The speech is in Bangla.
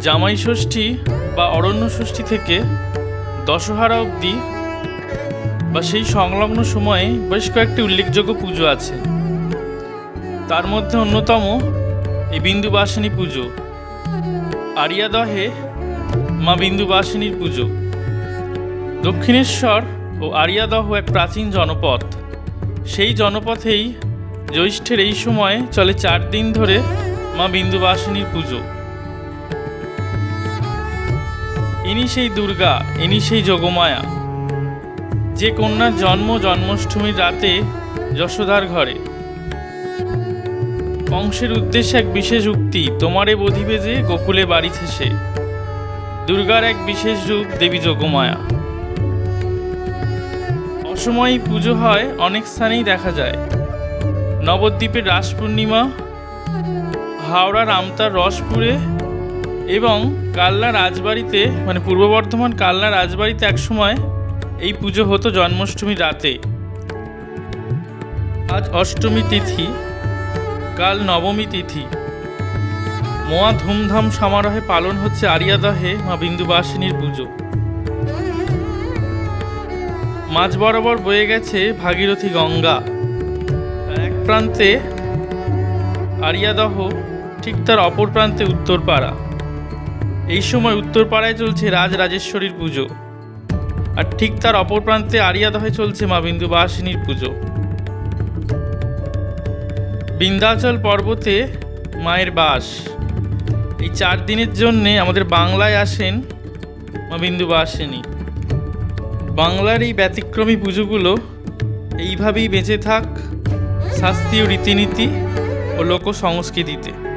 জামাই ষষ্ঠী বা অরণ্য ষষ্ঠী থেকে দশহারা অবধি বা সেই সংলগ্ন সময়ে বেশ কয়েকটি উল্লেখযোগ্য পুজো আছে। তার মধ্যে অন্যতম এই বিন্দুবাসিনী পুজো। আরিয়াদহে মা বিন্দুবাসিনীর পুজো। দক্ষিণেশ্বর ও আরিয়াদহ এক প্রাচীন জনপথ। সেই জনপথেই জ্যৈষ্ঠের এই সময়ে চলে চার দিন ধরে মা বিন্দুবাসিনীর পুজো। ইনি সেই দুর্গা, ইনি সেই যোগমায়া। যে কন্যার জন্ম জন্মাষ্টমীর রাতে যশোদার ঘরে। কংসের উদ্দেশ্যে এক বিশেষ উক্তি, তোমারে বধিবে যে গোকুলে বাড়িছে সে। দুর্গার এক বিশেষ রূপ দেবী যোগমায়া। অসময়ে পুজো হয় অনেক স্থানেই দেখা যায়। নবদ্বীপের রাস পূর্ণিমা, হাওড়ার আমতার রসপুরে এবং কালনা রাজবাড়িতে মানে পূর্ব বর্ধমান কালনা রাজবাড়িতে একসময় এই পুজো হতো জন্মাষ্টমীর রাতে। আজ অষ্টমী তিথি, কাল নবমী তিথি। মোয়া ধুমধাম সমারোহে পালন হচ্ছে আরিয়াদহে মা বিন্দুবাসিনীর পুজো। মাঝ বরাবর বয়ে গেছে ভাগীরথী গঙ্গা। এক প্রান্তে আরিয়াদহ, ঠিক তার অপর প্রান্তে উত্তরপাড়া। এই সময় উত্তরপাড়ায় চলছে রাজ রাজেশ্বরীর পুজো। আর ঠিক তার অপর প্রান্তে আরিয়াদহে চলছে মা বিন্দু বিন্দুবাসিনীর পুজো। বিন্ধ্যাচল পর্বতে মায়ের বাস। এই চার দিনের জন্যে আমাদের বাংলায় আসেন মা বিন্দুবাসিনী। বাংলার এই ব্যতিক্রমী পুজোগুলো এইভাবেই বেঁচে থাক শাস্ত্রীয় রীতিনীতি ও লোক সংস্কৃতিতে